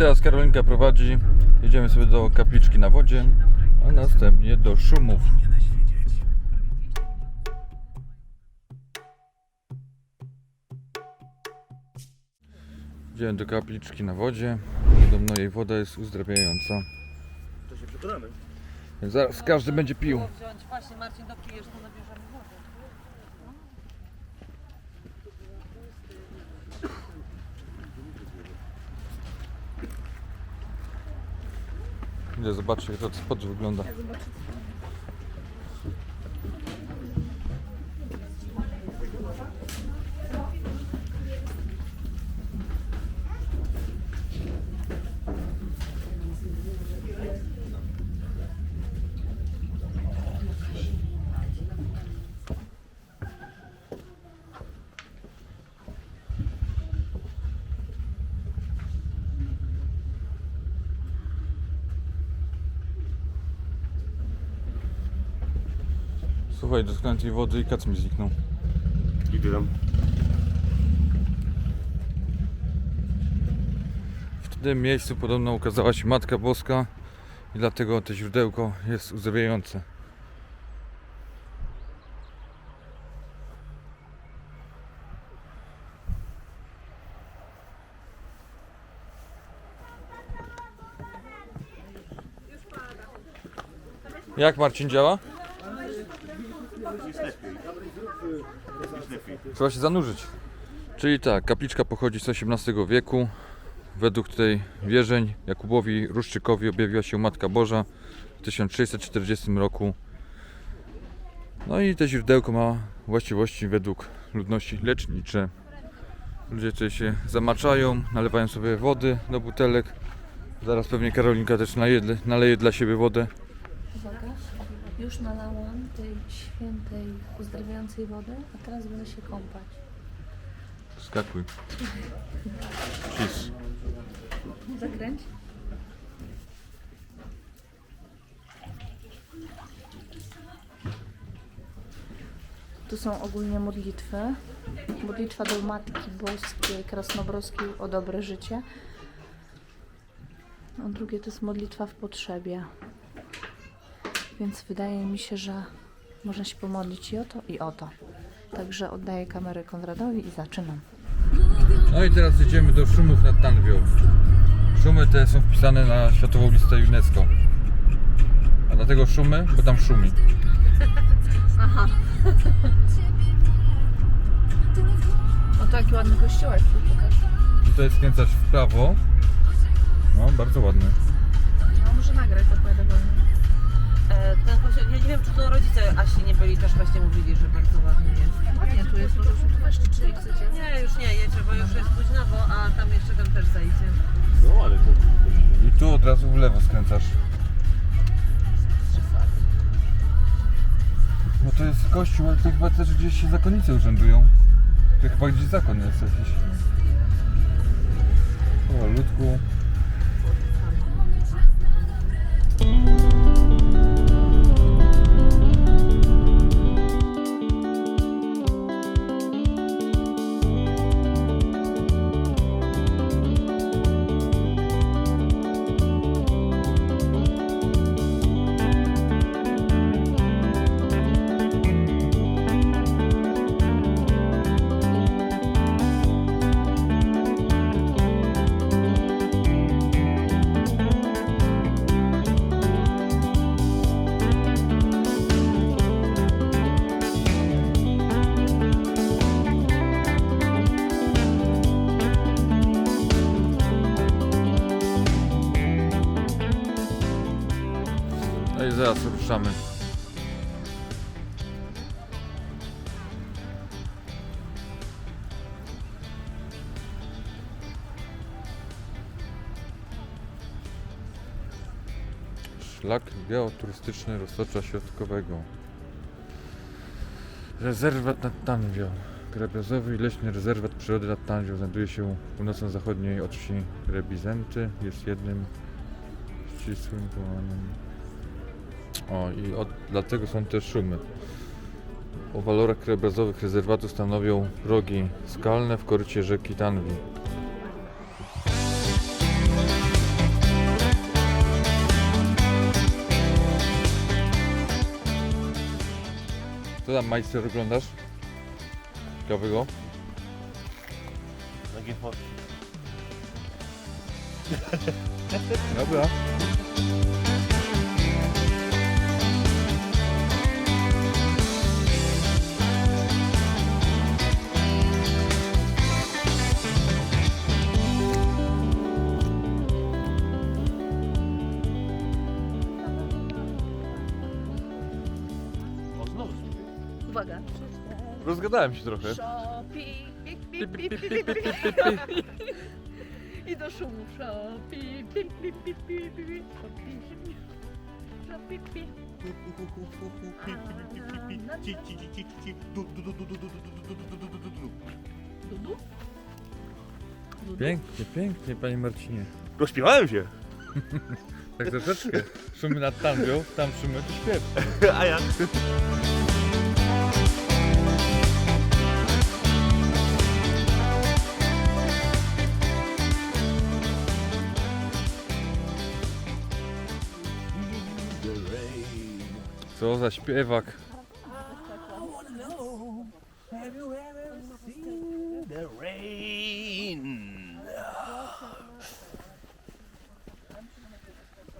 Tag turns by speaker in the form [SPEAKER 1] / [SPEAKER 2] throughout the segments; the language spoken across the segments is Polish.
[SPEAKER 1] teraz Karolinka prowadzi. Jedziemy sobie do kapliczki na wodzie, a następnie do szumów. Idziemy do kapliczki na wodzie. Podobno jej woda jest uzdrawiająca.
[SPEAKER 2] To się przekonamy.
[SPEAKER 1] Więc zaraz każdy będzie pił.
[SPEAKER 3] wziąć. Właśnie Marcin, dopijesz, to nabierzemy wody.
[SPEAKER 1] Idę zobaczyć jak to od spodu wygląda. Słuchaj, dotknąłem tej wody i kac mi zniknął.
[SPEAKER 2] I ty tam?
[SPEAKER 1] W tym miejscu podobno ukazała się Matka Boska i dlatego to źródełko jest uzdrawiające. Jak Marcin działa? Trzeba się zanurzyć. Czyli tak, kapliczka pochodzi z XVIII wieku. Według tej wierzeń Jakubowi Ruszczykowi objawiła się Matka Boża w 1640 roku. No i to źródełko ma właściwości według ludności lecznicze. Ludzie tutaj się zamaczają, nalewają sobie wody do butelek. Zaraz pewnie Karolinka też naleje, naleje dla siebie wodę.
[SPEAKER 4] Już nalałam tej świętej, uzdrawiającej wody, a teraz będę się kąpać.
[SPEAKER 1] Skakuj. Cheese.
[SPEAKER 4] Zakręć. Tu są ogólnie modlitwy. Modlitwa do Matki Boskiej Krasnobrowskiej o dobre życie. A drugie to jest modlitwa w potrzebie. Więc wydaje mi się, że można się pomodlić i o to, i o to. Także oddaję kamerę Konradowi i zaczynam.
[SPEAKER 1] No i teraz jedziemy do szumów nad Tanwią. Szumy te są wpisane na Światową Listę UNESCO. A dlatego szumy, bo tam szumi.
[SPEAKER 4] O, to jaki ładny kościółek tu pokaż.
[SPEAKER 1] Tutaj skręcasz w prawo. No, bardzo ładny.
[SPEAKER 4] No, może nagrać to pojadę wolno.
[SPEAKER 3] E, ten kościół, ja nie wiem, czy to rodzice Asi nie byli, też właśnie mówili, że bardzo ładny jest.
[SPEAKER 4] Ładnie tu jest, może już weszli, czy chcecie.
[SPEAKER 3] Nie, już nie jedzie, bo już jest późnowo, a tam jeszcze ten też zajdzie.
[SPEAKER 2] No ale to...
[SPEAKER 1] I tu od razu w lewo skręcasz. No to jest kościół, ale to chyba też gdzieś się zakonnice urzędują. To chyba gdzieś zakon jest jakiś. O, ludku. Zaraz ruszamy. Szlak geoturystyczny Roztocza Środkowego. Rezerwat nad Tanwią. Krajobrazowy i leśny rezerwat przyrody nad Tanwią znajduje się północno-zachodniej od wsi Rebizenty. Jest jednym ścisłym połamanym o, i od, dlatego są te szumy. O walorach krajobrazowych rezerwatu stanowią rogi skalne w korycie rzeki Tanwi. Co tam majster oglądasz? Ciekawego?
[SPEAKER 2] Nogi w
[SPEAKER 1] Dobra. Rozgadałem się trochę.
[SPEAKER 4] I do szumu.
[SPEAKER 1] Pięknie, pięknie, panie Marcinie.
[SPEAKER 2] Rozpiewałem się.
[SPEAKER 1] Tak troszeczkę. Szumy nad tam tam szumy to śpiew.
[SPEAKER 2] A ja.
[SPEAKER 1] Co za śpiewak.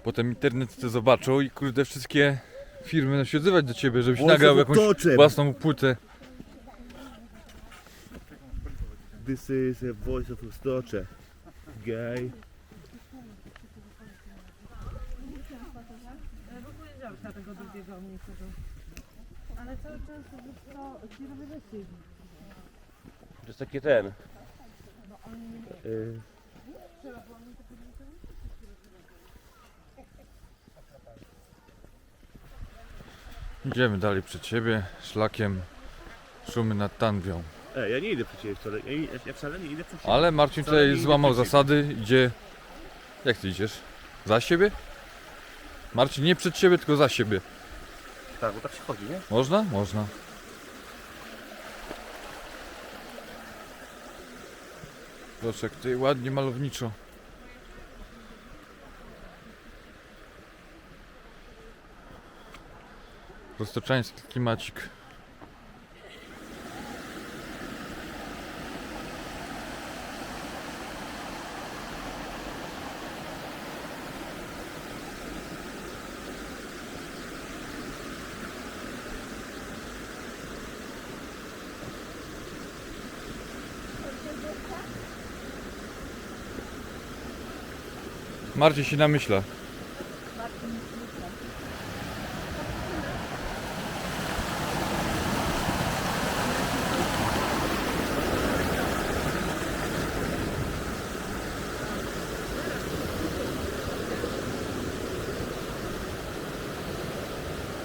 [SPEAKER 1] Potem internet to zobaczą i kurde wszystkie firmy będą się odzywać do ciebie, żebyś nagrał jakąś własną płytę.
[SPEAKER 2] This is a voice of Stocze. Gay. To jest takie ten. Y,
[SPEAKER 1] Idziemy dalej przed siebie, szlakiem szumy nad Tanwią.
[SPEAKER 2] E, ja nie idę przed ciebie wcale. Ja, ja, ja wcale nie idę przed ciebie.
[SPEAKER 1] Ale Marcin
[SPEAKER 2] Wcale nie
[SPEAKER 1] tutaj
[SPEAKER 2] idę
[SPEAKER 1] złamał
[SPEAKER 2] przeciw.
[SPEAKER 1] zasady, idzie... Jak ty idziesz? Za siebie? Marcin, nie przed siebie, tylko za siebie.
[SPEAKER 2] Tak, bo tak się chodzi, nie?
[SPEAKER 1] Można? Można. Proszę, jak tutaj ładnie malowniczo. Roztoczański klimacik. Marcin się namyśla.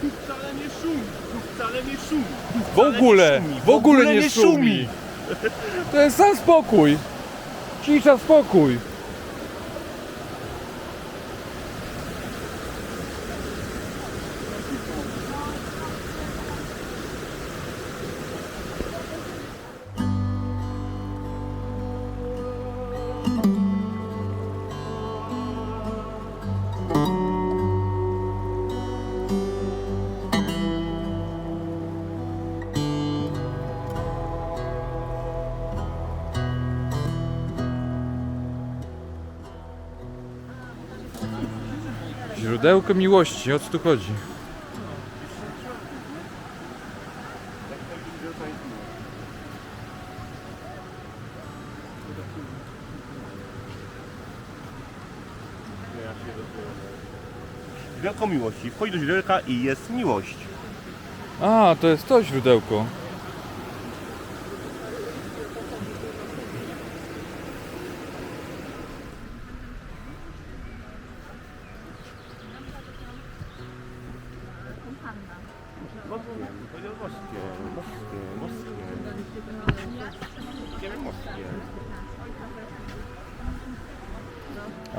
[SPEAKER 2] Tu wcale nie szumi, tu wcale nie szumi. Tu
[SPEAKER 1] W
[SPEAKER 2] wcale
[SPEAKER 1] ogóle,
[SPEAKER 2] szumi,
[SPEAKER 1] w ogóle nie szumi. To jest sam spokój. Cisza, spokój. Źródełko miłości, o co tu chodzi?
[SPEAKER 2] Źródełko miłości. Wchodzi do źródełka i jest miłość.
[SPEAKER 1] A, to jest to źródełko.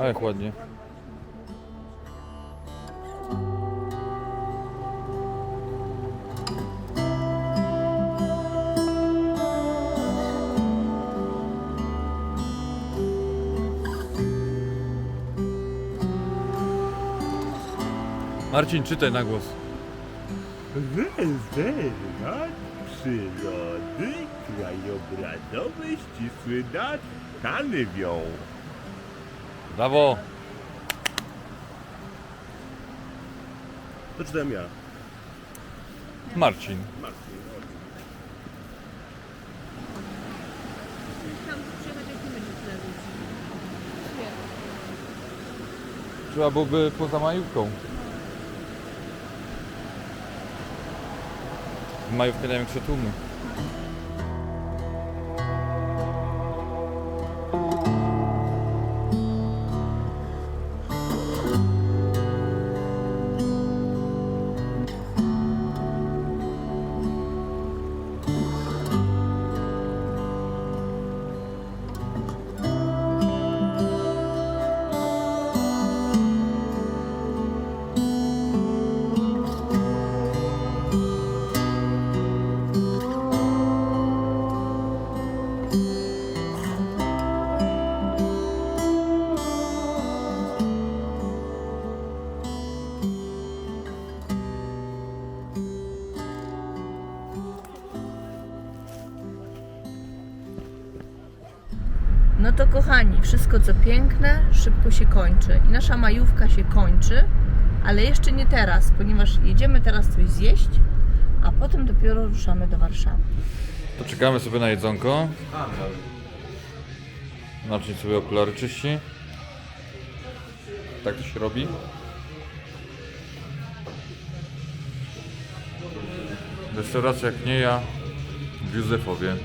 [SPEAKER 1] Jak ładnie. Marcin, czytaj na głos.
[SPEAKER 2] Rezerwat przyrody krajobrazowy ścisły nad Kanywią.
[SPEAKER 1] Brawo!
[SPEAKER 2] To czytam ja.
[SPEAKER 1] Marcin.
[SPEAKER 2] Marcin.
[SPEAKER 1] Trzeba byłoby poza majówką. W majówkę największe tłumy.
[SPEAKER 4] No to kochani, wszystko co piękne szybko się kończy i nasza majówka się kończy, ale jeszcze nie teraz, ponieważ jedziemy teraz coś zjeść, a potem dopiero ruszamy do Warszawy.
[SPEAKER 1] To czekamy sobie na jedzonko. Marcin sobie okulary czyści. Tak to się robi. Restauracja jak nie ja w Józefowie.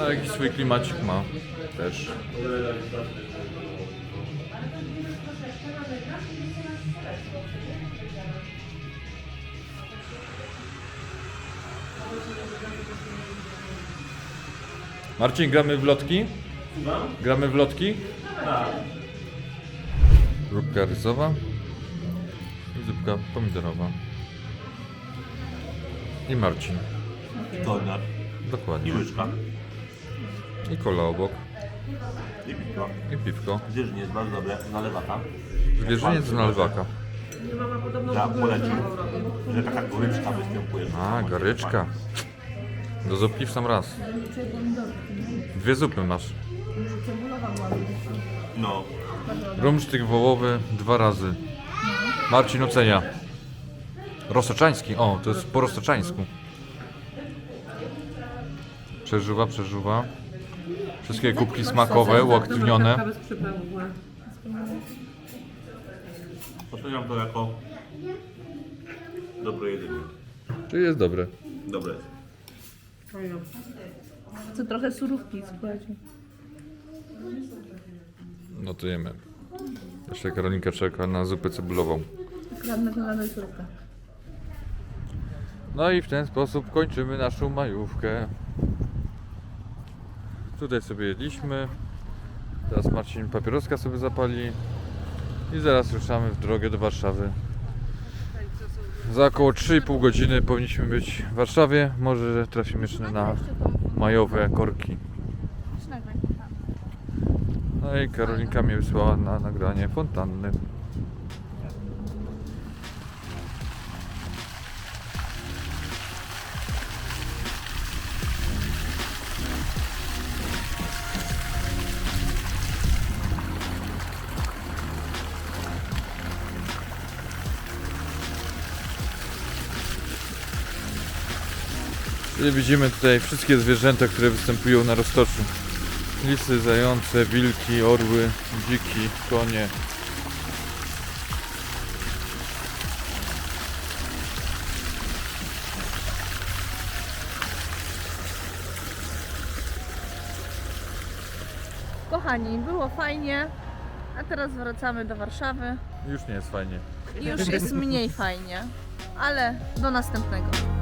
[SPEAKER 1] A jakiś swój klimacik ma też. Marcin, gramy w lotki? Gramy w lotki? Tak. Rysowa i zupka pomidorowa. I Marcin.
[SPEAKER 2] Donat.
[SPEAKER 1] Dokładnie.
[SPEAKER 2] łyżka.
[SPEAKER 1] I kola obok.
[SPEAKER 2] I piwko.
[SPEAKER 1] I piwko.
[SPEAKER 2] Jest bardzo dobre. Nalewaka.
[SPEAKER 1] Zwierzyniec z nalewaka.
[SPEAKER 2] Ja polecam, że taka goryczka występuje.
[SPEAKER 1] A, garyczka. Do zupki w sam raz. Dwie zupy masz.
[SPEAKER 2] No.
[SPEAKER 1] Rumsztyk wołowy dwa razy. Marcin ocenia. Rosoczański. O, to jest po rosoczańsku. Przeżuwa, przeżuwa. Wszystkie kubki smakowe, uaktywnione.
[SPEAKER 2] Oceniam to jako dobre jedzenie.
[SPEAKER 1] Czyli jest dobre.
[SPEAKER 2] Dobre.
[SPEAKER 4] Chcę trochę surówki, słuchajcie.
[SPEAKER 1] No to jemy. Jeszcze Karolinka czeka na zupę cebulową.
[SPEAKER 4] Kradnę to surówkę.
[SPEAKER 1] No i w ten sposób kończymy naszą majówkę. Tutaj sobie jedliśmy. Teraz Marcin papieroska sobie zapali. I zaraz ruszamy w drogę do Warszawy. Za około 3,5 godziny powinniśmy być w Warszawie. Może trafimy jeszcze na majowe korki. No i Karolinka mnie wysłała na nagranie fontanny. Widzimy tutaj wszystkie zwierzęta, które występują na roztoczu. Lisy, zające, wilki, orły, dziki, konie.
[SPEAKER 4] Kochani, było fajnie, a teraz wracamy do Warszawy.
[SPEAKER 1] Już nie jest fajnie.
[SPEAKER 4] Już jest mniej fajnie, ale do następnego.